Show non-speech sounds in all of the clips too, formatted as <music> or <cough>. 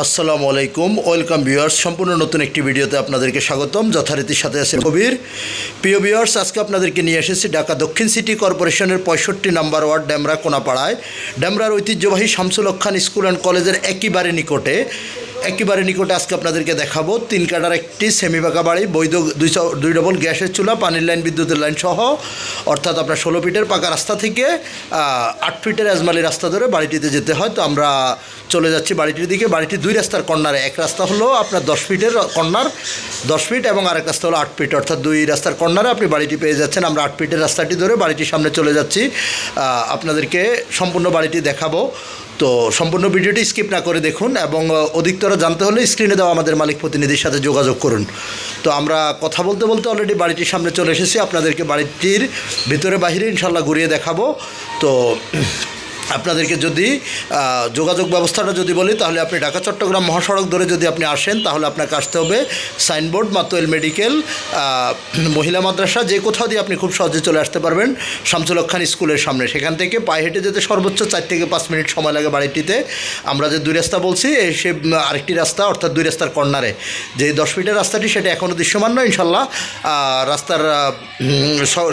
আসসালামু আলাইকুম, welcome viewers. সম্পূর্ণ নতুন একটি ভিডিওতে আপনাদেরকে স্বাগতম। যথারীতির সাথে আছে কবির। প্রিয় ভিউয়ার্স, আজকে আপনাদেরকে নিয়ে এসেছি ঢাকা দক্ষিণ সিটি কর্পোরেশনের পঁয়ষট্টি নাম্বার ওয়ার্ড ড্যামরা কোনাপাড়ায়। ড্যামরার ঐতিহ্যবাহী শামসুল খান স্কুল অ্যান্ড কলেজের একেবারে নিকটে একেবারে নিকটে আজকে আপনাদেরকে দেখাবো। তিন কাটার একটি সেমি পাকা বাড়ি, বৈধ দুইশো, দুই ডবল গ্যাসের চুলা, পানির লাইন বিদ্যুতের লাইন সহ। অর্থাৎ আপনার ষোলো ফিটের পাকা রাস্তা থেকে আট ফিটের আজমালি রাস্তা ধরে বাড়িটিতে যেতে হয়। তো আমরা চলে যাচ্ছি বাড়িটির দিকে। বাড়িটি দুই রাস্তার কর্নারে। এক রাস্তা হলো আপনার দশ ফিটের কর্নার, দশ ফিট, এবং আরেক রাস্তা হলো আট ফিট। অর্থাৎ দুই রাস্তার কর্নারে আপনি বাড়িটি পেয়ে যাচ্ছেন। আমরা আট ফিটের রাস্তাটি ধরে বাড়িটির সামনে চলে যাচ্ছি। আপনাদেরকে সম্পূর্ণ বাড়িটি দেখাবো। তো সম্পূর্ণ ভিডিওটি স্কিপ না করে দেখুন এবং অধিকতর জানতে হলে স্ক্রিনে দেওয়া আমাদের মালিক প্রতিনিধির সাথে যোগাযোগ করুন। তো আমরা কথা বলতে বলতে অলরেডি বাড়িটির সামনে চলে এসেছি। আপনাদেরকে বাড়িটির ভিতরে, বাহিরে ইনশাল্লাহ ঘুরিয়ে দেখাবো। তো আপনাদেরকে যদি যোগাযোগ ব্যবস্থাটা যদি বলি, তাহলে আপনি ঢাকা, চট্টগ্রাম মহাসড়ক ধরে যদি আপনি আসেন, তাহলে আপনাকে আসতে হবে সাইনবোর্ড, মাতোয়েল মেডিকেল মহিলা মাদ্রাসা, যে কোথাও দিয়ে আপনি খুব সহজে চলে আসতে পারবেন, শামসুল হক খান স্কুলের সামনে। সেখান থেকে পায়ে হেঁটে যেতে সর্বোচ্চ চার থেকে পাঁচ মিনিট সময় লাগে বাড়িটিতে। আমরা যে দুই রাস্তা বলছি সে আরেকটি রাস্তা, অর্থাৎ দুই রাস্তার কর্নারে। যে দশ মিনিটের রাস্তাটি, সেটা এখনও দৃশ্যমান নয় ইনশাল্লাহ রাস্তার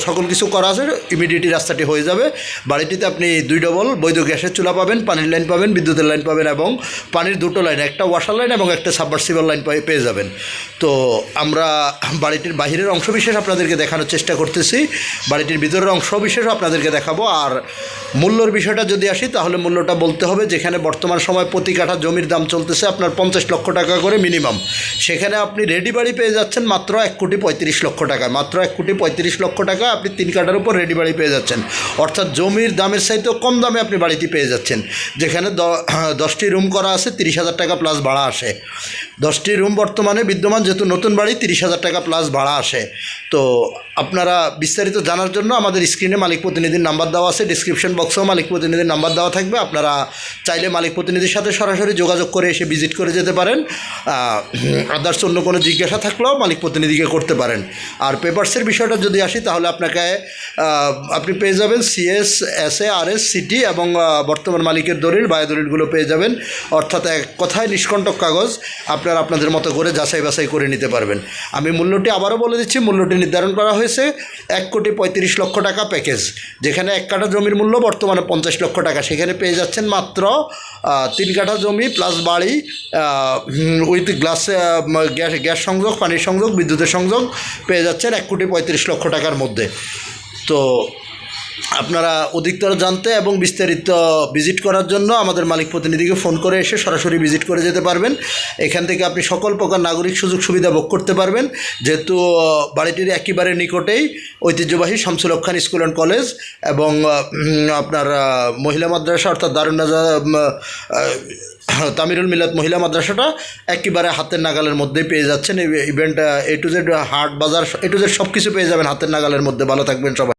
সকল কিছু করা আছে, ইমিডিয়েটলি রাস্তাটি হয়ে যাবে। বাড়িটিতে আপনি দুই ডবল বৈধ গ্যাসের চুলা পাবেন, পানির লাইন পাবেন, বিদ্যুতের লাইন পাবেন এবং পানির দুটো লাইন, একটা ওয়াশার লাইন এবং একটা সাবমার্সিবল লাইন পেয়ে যাবেন। তো আমরা বাড়িটির বাহিরের অংশবিশেষ আপনাদেরকে দেখানোর চেষ্টা করতেছি। বাড়িটির ভিতরের অংশবিশেষ আপনাদেরকে দেখাবো। আর মূল্যর বিষয়টা যদি আসি, তাহলে মূল্যটা বলতে হবে, যেখানে বর্তমান সময় প্রতি কাঠা জমির দাম চলতেছে আপনার পঞ্চাশ লক্ষ টাকা করে মিনিমাম। সেখানে আপনি রেডি বাড়ি পেয়ে যাচ্ছেন মাত্র এক কোটি পঁয়ত্রিশ লক্ষ টাকা। মাত্র এক কোটি পঁয়ত্রিশ লক্ষ টাকা আপনি তিন কাঠার উপর রেডি বাড়ি পেয়ে যাচ্ছেন। অর্থাৎ জমির দামের চাইতেও কম দামে আপনি বাড়িটি পেয়ে যাচ্ছেন। যেখানে দশটি রুম করা আছে, তিরিশ হাজার টাকা প্লাস ভাড়া আসে। দশটি রুম বর্তমানে বিদ্যমান, যেহেতু নতুন বাড়ি, তিরিশ হাজার টাকা প্লাস ভাড়া আসে। তো আপনারা বিস্তারিত জানার জন্য আমাদের স্ক্রিনে মালিক প্রতিনিধির নাম্বার দেওয়া আছে ডিসক্রিপশন বক্সেও মালিক প্রতিনিধির নাম্বার দেওয়া থাকবে। আপনারা চাইলে মালিক প্রতিনিধির সাথে সরাসরি যোগাযোগ করে এসে ভিজিট করে যেতে পারেন। আদার্স অন্য কোনো জিজ্ঞাসা থাকলেও মালিক প্রতিনিধিকে করতে পারেন। আর পেপার্সের বিষয়টা যদি আসি, তাহলে আপনাকে আপনি পেয়ে যাবেন C S S A R S city এবং বর্তমান মালিকের দলিল, বায়ু দলিলগুলো পেয়ে যাবেন। অর্থাৎ এক কথায় নিষ্কণ্টক কাগজ। আপনারা আপনাদের মতো করে যাচাই বাছাই করে নিতে পারবেন। আমি মূল্যটি আবারও বলে দিচ্ছি, মূল্যটি নির্ধারণ করা হয়েছে এক কোটি পঁয়ত্রিশ লক্ষ টাকা প্যাকেজ, যেখানে এক কাঠা জমির মূল্য বর্তমানে পঞ্চাশ লক্ষ টাকা। সেখানে পেয়ে যাচ্ছেন মাত্র তিন কাঠা জমি প্লাস বাড়ি উইথ গ্লাস গ্যাস গ্যাস সংযোগ, পানির সংযোগ, বিদ্যুতের সংযোগ পেয়ে যাচ্ছেন এক কোটি পঁয়ত্রিশ লক্ষ টাকার মধ্যে। তো আপনারা অধিকতর জানতে এবং বিস্তারিত ভিজিট করার জন্য আমাদের মালিক প্রতিনিধিকে ফোন করে এসে সরাসরি ভিজিট করে যেতে পারবেন। এখান থেকে আপনি সকল প্রকার নাগরিক সুযোগ সুবিধা ভোগ করতে পারবেন। যেহেতু বাড়িটির একেবারে নিকটেই ঐতিহ্যবাহী Shamsul Khan school and college এবং আপনার মহিলা মাদ্রাসা অর্থাৎ দারুন্নাজা <coughs> তামিরুল মিলাত মহিলা মাদ্রাসাটা একেবারে হাতের নাগালের মধ্যেই পেয়ে যাচ্ছেন। ইভেন্ট এ টু জেড হাট, বাজার এ টু জেড সব কিছু পেয়ে যাবেন হাতের নাগালের মধ্যে। ভালো থাকবেন সবাই।